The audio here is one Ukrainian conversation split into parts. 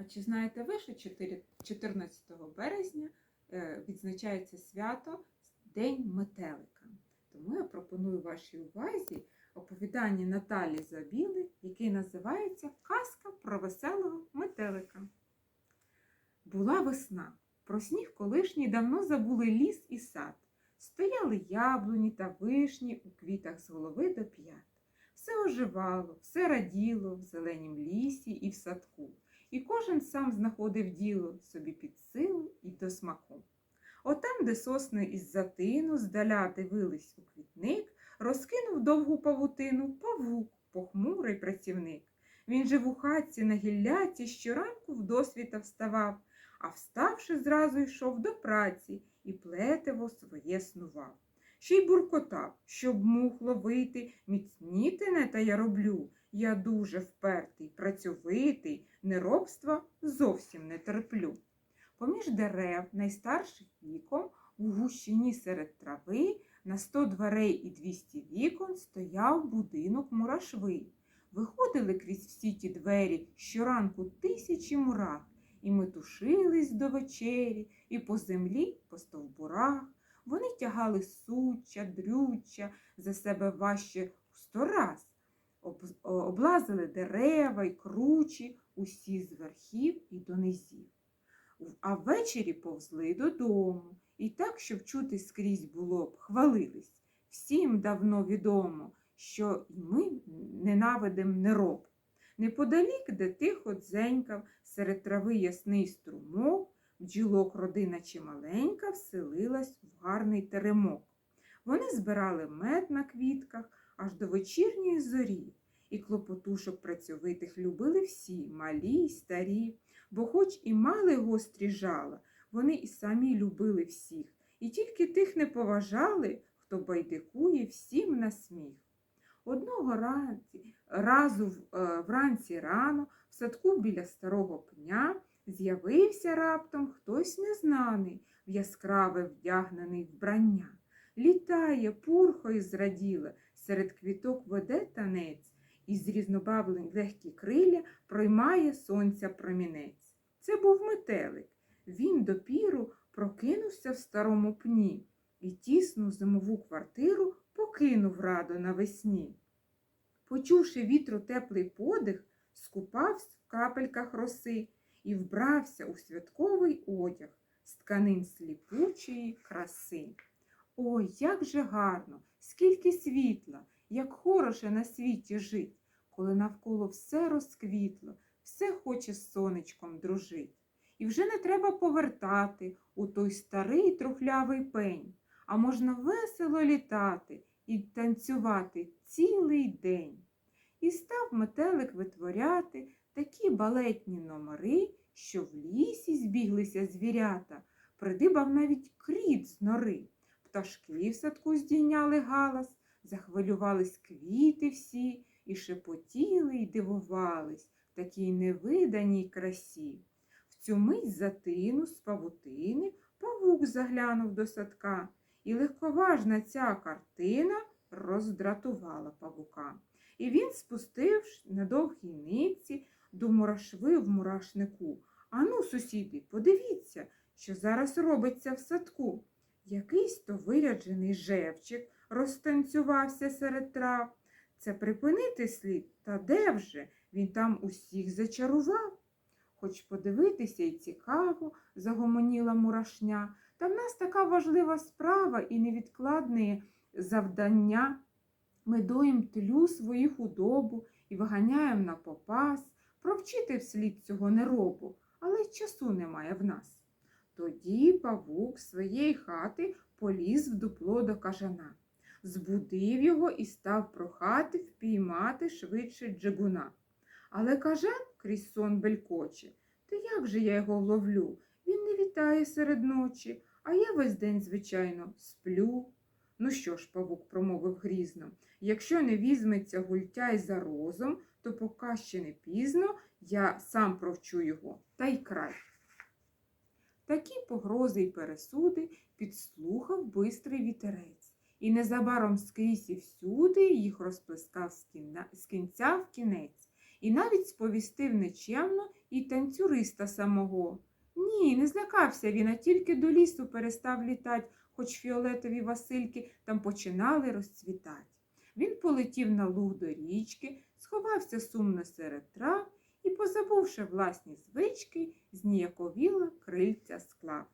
А чи знаєте ви, що 14 березня е, відзначається свято День метелика? Тому я пропоную вашій увазі оповідання Наталі Забіли, яке називається Казка про веселого метелика. Була весна. Про сніг колишній давно забули ліс і сад. Стояли яблуні та вишні у квітах з голови до п'ят. Все оживало, все раділо в зеленім лісі і в садку, і кожен сам знаходив діло собі під силу і до смаку. Отам, де сосни із затину здаля дивились у квітник, розкинув довгу павутину павук, похмурий працівник. Він жив у хатці на гілляці, щоранку вдосвіта вставав, а вставши, зразу йшов до праці і плетиво своє снував. Ще й буркотав, щоб мух ловити, міцніти не та я роблю. Я дуже впертий, працьовитий, неробства зовсім не терплю. Поміж дерев, найстарших віком, у гущині серед трави, на сто дверей і двісті вікон стояв будинок мурашви. Виходили крізь всі ті двері щоранку тисячі мурах, і метушились до вечері, і по землі, по стовбурах. Вони тягали суччя, дрюччя за себе важче в сто раз, облазили дерева й кручі, усі з верхів і до низів. А ввечері повзли додому, і так, щоб чути скрізь було б, хвалились. Всім давно відомо, що й ми ненавидим нероб. Неподалік, де тихо дзенькав, серед трави ясний струмок, бджілок родина чималенька вселилась в гарний теремок. Вони збирали мед на квітках аж до вечірньої зорі, і клопотушок працьовитих любили всі, малі й старі, бо хоч і мали гострі жала, вони і самі любили всіх, і тільки тих не поважали, хто байдикує всім на сміх. Одного ранці, разу е, вранці рано в садку біля старого пня з'явився раптом хтось незнаний, в яскраве вдягнений вбрання. Літає, пурхою зраділа, серед квіток веде танець, і з різнобавлень легкі криля проймає сонця промінець. Це був метелик. Він допіру прокинувся в старому пні і тісну зимову квартиру покинув радо навесні. Почувши вітру теплий подих, скупався в капельках роси і вбрався у святковий одяг з тканин сліпучої краси. Ой, як же гарно, скільки світла, як хороше на світі жить, коли навколо все розквітло, все хоче з сонечком дружить. І вже не треба повертати у той старий трухлявий пень, а можна весело літати і танцювати цілий день. І став метелик витворяти такі балетні номери, що в лісі збіглися звірята, придибав навіть кріт з нори. Пташки в садку здійняли галас, захвилювались квіти всі, і шепотіли й дивувались такій невиданій красі. В цю мить затину з павутини павук заглянув до садка, і легковажна ця картина роздратувала павука. І він спустив на довгій нитці до мурашви в мурашнику. Ану, сусіди, подивіться, що зараз робиться в садку. Якийсь то виряджений жевчик розтанцювався серед трав. Це припинити слід, та де вже? Він там усіх зачарував. Хоч подивитися й цікаво, загомоніла мурашня, та в нас така важлива справа і невідкладне завдання. Ми доїм тлю свою худобу і виганяємо на попас, провчити вслід цього неробу, але й часу немає в нас. Тоді павук своєї хати поліз в дупло до кажана, збудив його і став прохати впіймати швидше джигуна. Але кажан крізь сон белькоче. Та як же я його вловлю? Він не літає серед ночі, а я весь день, звичайно, сплю. Ну що ж, павук промовив грізно, якщо не візьметься гультяй за розум, то поки ще не пізно, я сам провчу його, та й край. Такі погрози й пересуди підслухав бистрий вітерець, і незабаром скрізь і всюди їх розплескав з кінця в кінець. і навіть сповістив нечемно і танцюриста самого. Ні, не злякався він, а тільки до лісу перестав літать, хоч фіолетові васильки там починали розцвітати. Він полетів на луг до річки, сховався сумно серед трав і, позабувши власні звички, зніяковіла крильця склав.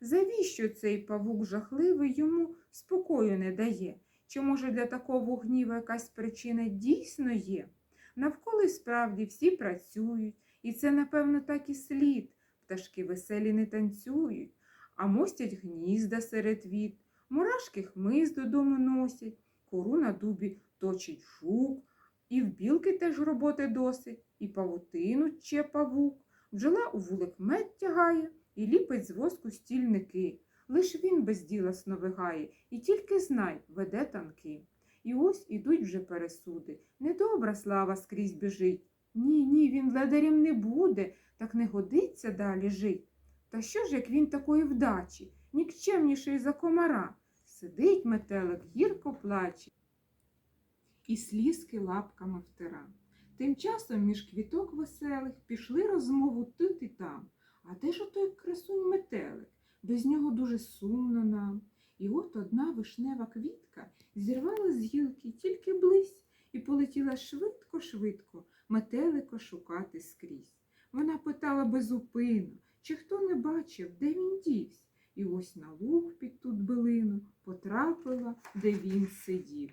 Завіщо цей павук жахливий йому спокою не дає? Чи, може, для такого гніву якась причина дійсно є? Навколо справді всі працюють, і це, напевно, так і слід. Пташки веселі не танцюють, а мостять гнізда серед віт, мурашки хмиз додому носять, кору на дубі точить жук, і в білки теж роботи досить, і павутину че павук, бджола у вулик мед тягає і ліпить з воску стільники. Лиш він без діла сновигає, і тільки знай, веде танки. І ось ідуть вже пересуди. Недобра слава скрізь біжить. Ні, ні, він ледарем не буде, так не годиться далі жить. Та що ж, як він такої вдачі, нікчемніший за комара? Сидить метелик, гірко плаче, і слізки лапками втира. Тим часом між квіток веселих пішли розмову тут і там. А де ж отой красунь метелик? Без нього дуже сумно нам. І от одна вишнева квітка зірвала з гілки тільки близь і полетіла швидко-швидко метелика шукати скрізь. Вона питала безупину, чи хто не бачив, де він дівсь, і ось на луг під тут билину потрапила, де він сидів.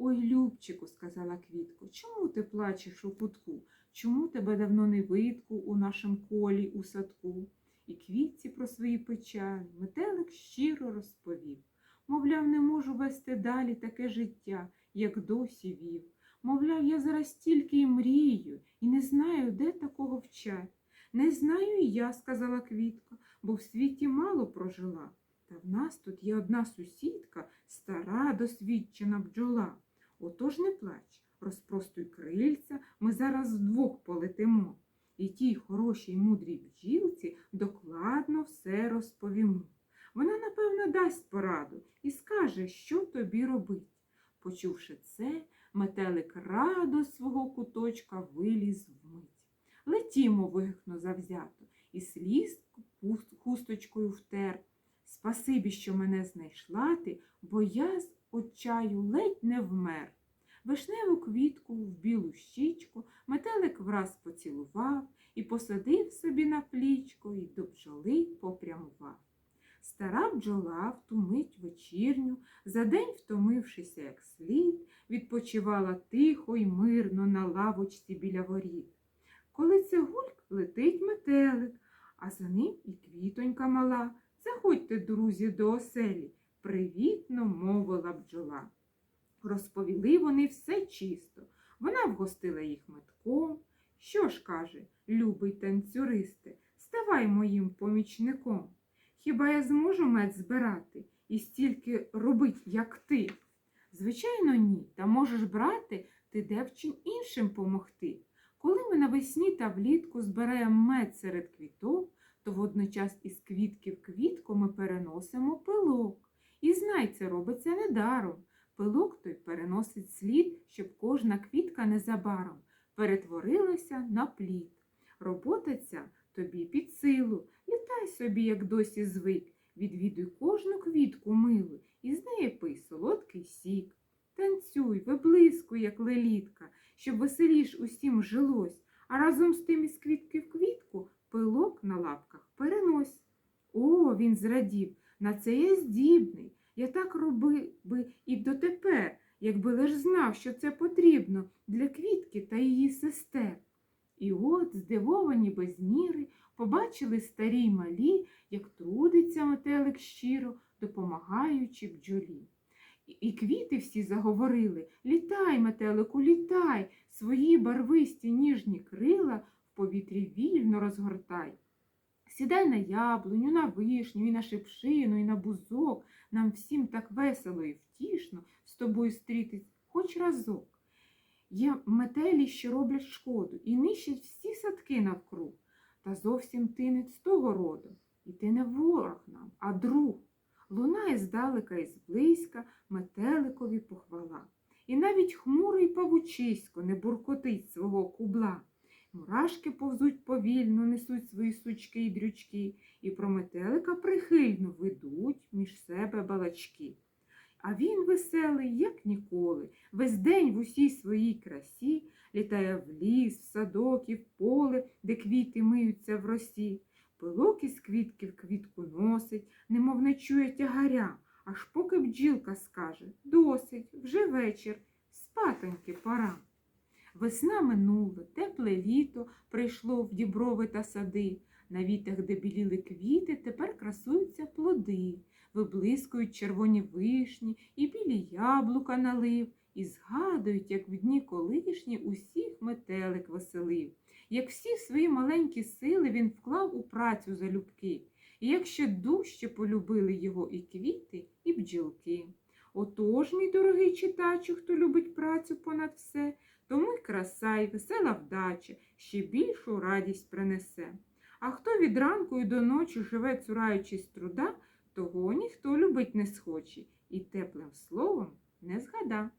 Ой, Любчику, сказала квітко, чому ти плачеш у кутку? Чому тебе давно не видку у нашому колі у садку? І квітці про свої печалі метелик щиро розповів. Мовляв, не можу вести далі таке життя, як досі вів. Мовляв, я зараз тільки й мрію, і не знаю, де такого вчать. Не знаю і я, сказала квітка, бо в світі мало прожила. Та в нас тут є одна сусідка, стара, досвідчена бджола. Отож не плач, розпростуй крильця, ми зараз вдвох полетимо. І тій хорошій мудрій бджілці докладно все розповімо. Вона, напевно, дасть пораду і скаже, що тобі робить. Почувши це, метелик радо свого куточка виліз вмить. Летімо, вигукнув завзято, і сліз хусточкою втер. Спасибі, що мене знайшла ти, бо я з отчаю ледь не вмер. Вишневу квітку в білу щічку метелик враз поцілував і посадив собі на плічко і до бджоли попрямував. Стара бджола в ту вечірню, за день втомившися як слід, відпочивала тихо й мирно на лавочці біля воріт. Коли це гульк летить метелик, а за ним і квітонька мала. Заходьте, друзі, до оселі, привітно мовила бджола. Розповіли вони все чисто. Вона вгостила їх метком. Що ж, каже, любий танцюристе, ставай моїм помічником. Хіба я зможу мед збирати і стільки робить, як ти? Звичайно, ні. Та можеш брати ти девчим іншим помогти. Коли ми навесні та влітку збираємо мед серед квіток, то водночас із квітки в квітку ми переносимо пилок. І знай, це робиться недаром. Пилок той переносить слід, щоб кожна квітка незабаром перетворилася на плід. Робота ця тобі під силу, літай собі, як досі звик, відвідуй кожну квітку милу, і з неї пий солодкий сік. Танцюй, виблискуй, як лелітка, щоб веселіш усім жилось, а разом з тим із квітки в квітку пилок на лапках перенось. О, він зрадів, на це я здібний. Я так робив би і дотепер, якби лиш знав, що це потрібно для квітки та її сестер. І от, здивовані без міри, побачили старі й малі, як трудиться метелик щиро, допомагаючи бджолі. І- квіти всі заговорили Літай, метелику, літай, свої барвисті ніжні крила в повітрі вільно розгортай. Сідай на яблуню, на вишню, і на шипшину, і на бузок. Нам всім так весело і втішно з тобою стрітись хоч разок. Є метелі, що роблять шкоду, і нищать всі садки навкруг. Та зовсім ти не з того роду, і ти не ворог нам, а друг. Лунає здалека і зблизька метеликові похвала. і навіть хмурий павучисько не буркотить свого кубла. Мурашки повзуть повільно, несуть свої сучки й дрючки, і про метелика прихильно ведуть між себе балачки. А він веселий, як ніколи, весь день в усій своїй красі літає в ліс, в садок і в поле, де квіти миються в росі. Пилок із квітки в квітку носить, немов не чує тягаря, аж поки бджілка скаже досить, вже вечір, спатоньки пора. Весна минула, тепле літо прийшло в діброви та сади. На вітах, де біліли квіти, тепер красуються плоди, виблискують червоні вишні і білі яблука налив, і згадують, як в дні колишні усіх метелик веселив, як всі свої маленькі сили він вклав у працю залюбки, і як ще дужче полюбили його і квіти, і бджілки. Отож, мій дорогий читачу, хто любить працю понад все, тому й краса й весела вдача ще більшу радість принесе. А хто від ранку й до ночі живе, цураючись труда, того ніхто любить не схоче і теплим словом не згада.